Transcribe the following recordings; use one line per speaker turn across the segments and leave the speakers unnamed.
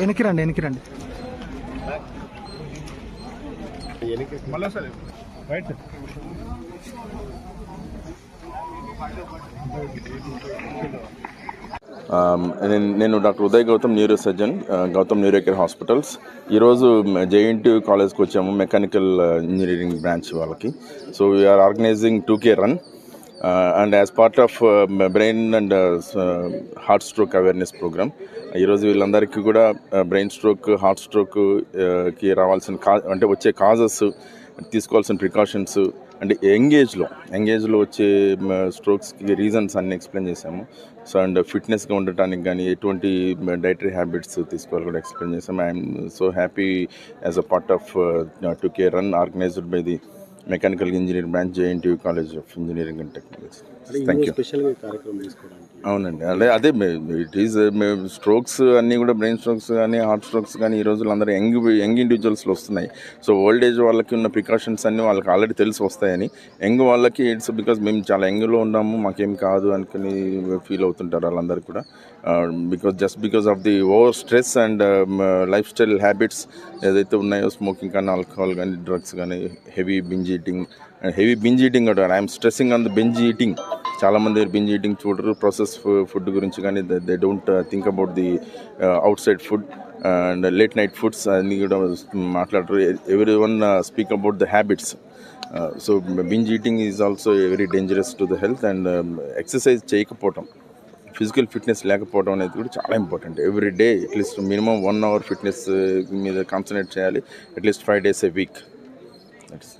వెనక్కి రండి వెనక్కి రండి
Um, నేను నేను doctor Uday Gautam neuro surgeon Gautam neuro care hospitals. ఈరోజు జేఎన్టీ కాలేజ్కి వచ్చాము మెకానికల్ ఇంజనీరింగ్ బ్రాంచ్ వాళ్ళకి. So we're organizing two K run and as part of brain and heart stroke awareness program ఈరోజు వీళ్ళందరికీ కూడా బ్రెయిన్ స్ట్రోక్ హార్ట్ స్ట్రోక్కి రావాల్సిన కా అంటే వచ్చే కాజెస్ తీసుకోవాల్సిన ప్రికాషన్స్ అంటే యంగేజ్లో యంగేజ్లో వచ్చే స్ట్రోక్స్కి రీజన్స్ అన్ని ఎక్స్ప్లెయిన్ చేసాము సో అండ్ ఫిట్నెస్గా ఉండటానికి కానీ ఎటువంటి డైటరీ హ్యాబిట్స్ తీసుకోవాలి కూడా ఎక్స్ప్లెయిన్ చేసాము I'm so happy as a part of two K run organized by the mechanical engineering branch JNT college of engineering and technology. Thank you అవునండి. అదే అదే ఇట్ ఈస్ స్ట్రోక్స్ అన్నీ కూడా బ్రెయిన్ స్ట్రోక్స్ కానీ heart strokes కానీ ఈ రోజుల్లో అందరూ యంగ్ యంగ్ ఇండివిజువల్స్లో వస్తున్నాయి. సో ఓల్డ్ ఏజ్ వాళ్ళకి ఉన్న ప్రికాషన్స్ అన్నీ వాళ్ళకి ఆల్రెడీ తెలిసి వస్తాయని. యంగ్ వాళ్ళకి ఇట్స్ బికాస్ మేము చాలా యంగ్లో ఉన్నాము మాకేం కాదు అనుకుని ఫీల్ అవుతుంటారు వాళ్ళందరూ కూడా. Because just because of the over stress and lifestyle habits ఏదైతే ఉన్నాయో స్మోకింగ్ కానీ ఆల్కహాల్ కానీ డ్రగ్స్ కానీ heavy binge eating heavy binge eating అంటారు. I'm stressing on the binge eating చాలామంది బింజ్ ఈటింగ్ చూడరు. ప్రాసెస్ ఫుడ్ గురించి కానీ they don't think about the outside food and late night foods అన్నీ కూడా మాట్లాడరు. Everyone speak about the habits so binge eating is also very dangerous to the health and exercise చేయకపోవటం physical fitness లేకపోవడం అనేది కూడా చాలా important every day at least minimum one hour fitness మీద concentrate చేయాలి. At least five days a week that's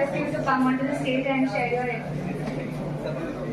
request you to come onto the stage and share your experience.